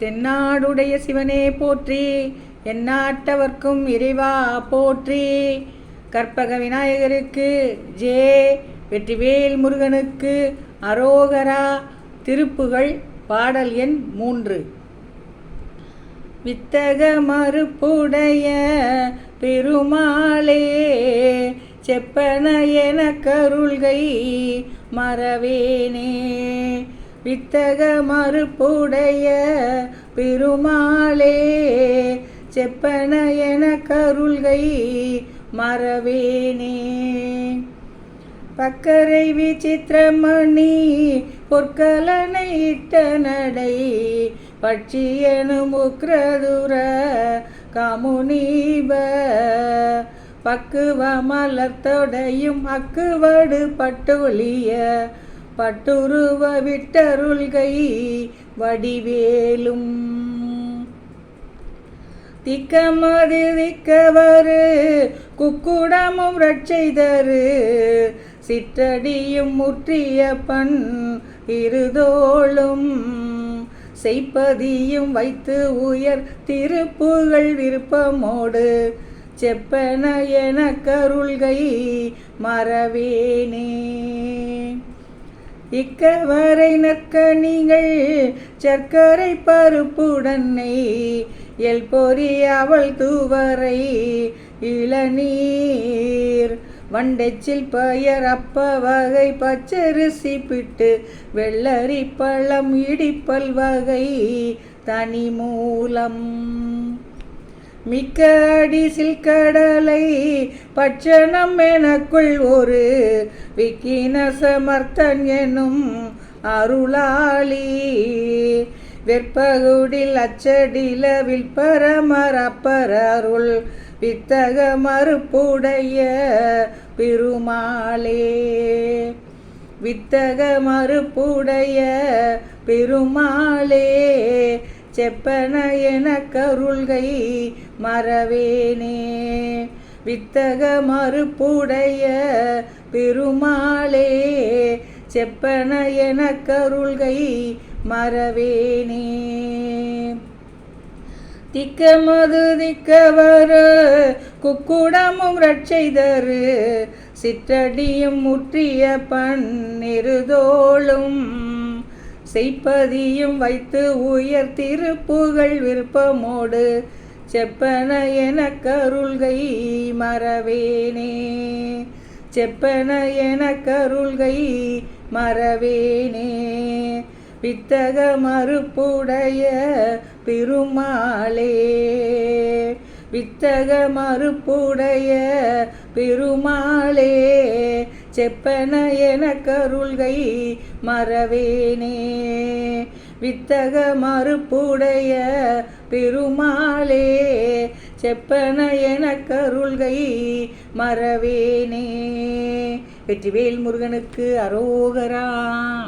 தென்னாடுடைய சிவனே போற்றி எந்நாட்டவர்க்கும் இறைவா போற்றி. கற்பக விநாயகருக்கு ஜே வெற்றிவேல் முருகனுக்கு அரோகரா. திருப்புகள் பாடல் எண் மூன்று. வித்தக மறுப்புடைய பெருமாளே செப்பன என கருள்கை மறவேனே. வித்தக மறுப்புடைய பெருமாளே செப்பன என கருள்கை மறவேனே. பக்கரை விசித்திரமணி பொற்கலனை இட்ட நடை பட்சியனும் உக்ரதுர கமுனீப பக்குவ மலர்த்தொடையும் அக்குவடு பட்டொழிய பட்டுருவ விட்டருள்கை வடிவேலும். திக்கமது திக்கவரு குக்குடமும் ரட்சைதரு சிற்றடியும் முற்றிய பண் இருதோளும். செய்ப்பதியும் வைத்து உயர் திருப்புகள் விருப்பமோடு செப்பன என கருள்கை மறவேனே. இக்கவரை நற்கணிகள் சர்க்கரை பருப்புடனை எல் பொறி அவள் தூவரை இளநீர் வண்டெச்சில் பெயர் அப்ப வகை பச்சரிசி பிட்டு வெள்ளரி பழம் இடிப்பல் வகை தனி மூலம். மிக்க அடிசில் கடலை பட்சணம் எனக்குள் ஒரு விக்கின சமர்த்தன் எனும் அருளாளி. வெற்பகுடில் அச்சடில வில்பரமர் அப்பர் அருள் வித்தக மறுப்புடைய பெருமாளே. வித்தக மறுப்புடைய பெருமாளே செப்பன என கருள்கை மறவேனே. வித்தக மறுப்புடைய பெருமாளே செப்பன என கருள்கை மறவேனே. திக்கமது திக்கவரு குக்குடமும் ரட்சைதரு சிற்றடியும் முற்றிய பன்னிருதோளும் செய்ப்பதியும் வைத்து உயர் திருப்புகள் விருப்பமோடு செப்பன என கருள்கை மறவேனே. செப்பன என கருள்கை மறவேனே. வித்தக மறுப்புடைய பெருமாளே. வித்தக மறுப்புடைய பெருமாளே. செப்பன என கருள்கை மறவேனே. வித்தக மறுப்புடைய பெருமாளே செப்பன என கருள்கை மறவேனே. வெற்றிவேல் முருகனுக்கு அரோகரா.